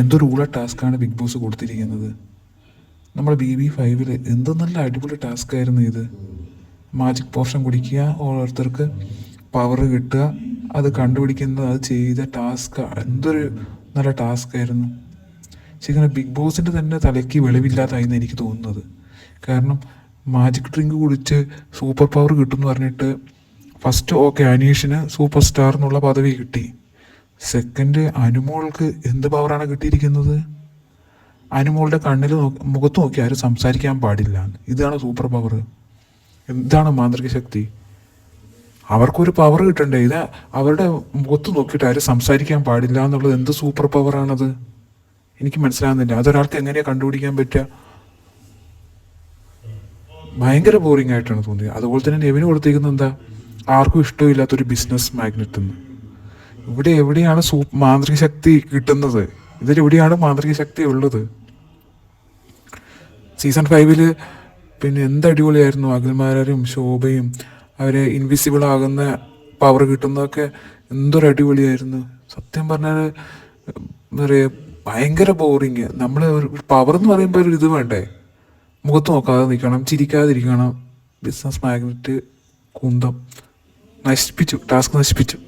എന്തൊരു റൂള ടാസ്ക്കാണ് big boss കൊടുത്തിരിക്കുന്നത്? നമ്മുടെ ബി ബി ഫൈവിൽ എന്ത് നല്ല അടിപൊളി ടാസ്ക് ആയിരുന്നു ഇത്. മാജിക് പോർഷൻ കുടിക്കുക ഓരോരുത്തർക്ക് പവർ കിട്ടുക അത് കണ്ടുപിടിക്കുന്നത് അത് ചെയ്ത ടാസ്ക് എന്തൊരു നല്ല ടാസ്ക് ആയിരുന്നു ശരിക്കും ബിഗ് ബോസിന്റെ തന്നെ തലയ്ക്ക് വെളിവില്ലാതായിരുന്നു എനിക്ക് തോന്നുന്നത്. കാരണം മാജിക് ഡ്രിങ്ക് കുടിച്ച് സൂപ്പർ പവർ കിട്ടുമെന്ന് പറഞ്ഞിട്ട് ഫസ്റ്റ് ഓക്കെ അനീഷിന് സൂപ്പർ സ്റ്റാർ എന്നുള്ള പദവി കിട്ടി. സെക്കൻഡ് അനുമോൾക്ക് എന്ത് പവറാണ് കിട്ടിയിരിക്കുന്നത്? അനുമോളുടെ കണ്ണിൽ മുഖത്ത് നോക്കി ആരും സംസാരിക്കാൻ പാടില്ല. ഇതാണ് സൂപ്പർ പവർ എന്താണ് മാന്ത്രിക ശക്തി. അവർക്കൊരു പവർ കിട്ടണ്ടേ? ഇത് അവരുടെ മുഖത്ത് നോക്കിയിട്ട് ആരും സംസാരിക്കാൻ പാടില്ല എന്നുള്ളത് എന്ത് സൂപ്പർ പവറാണത് എനിക്ക് മനസ്സിലാകുന്നില്ല. അതൊരാൾക്ക് എങ്ങനെയാ കണ്ടുപിടിക്കാൻ പറ്റുക? ഭയങ്കര ബോറിംഗ് ആയിട്ടാണ് തോന്നിയത്. അതുപോലെ തന്നെ നെവിന് കൊടുത്തേക്കുന്നത് എന്താ? ആർക്കും ഇഷ്ടമില്ലാത്തൊരു ബിസിനസ് മാഗ്നറ്റ് എന്ന്. ഇവിടെ എവിടെയാണ് സൂ മാന്ത്രിക ശക്തി കിട്ടുന്നത്? ഇതിലെവിടെയാണ് മാന്ത്രിക ശക്തി ഉള്ളത്. സീസൺ ഫൈവിൽ പിന്നെ എന്ത് അടിപൊളിയായിരുന്നു അഖിൽമാരും ശോഭയും അവരെ ഇൻവിസിബിൾ ആകുന്ന പവർ കിട്ടുന്നതൊക്കെ എന്തൊരു അടിപൊളിയായിരുന്നു സത്യം പറഞ്ഞാൽ എന്താ പറയുക ഭയങ്കര ബോറിങ് നമ്മൾ ഒരു പവർ എന്ന് പറയുമ്പോൾ ഒരു ഇത് വേണ്ടേ? മുഖത്ത് നോക്കാതെ നിൽക്കണം ചിരിക്കാതിരിക്കണം. ബിസിനസ് മാഗ്നറ്റ് കുന്തം. നശിപ്പിച്ചു ടാസ്ക് നശിപ്പിച്ചു.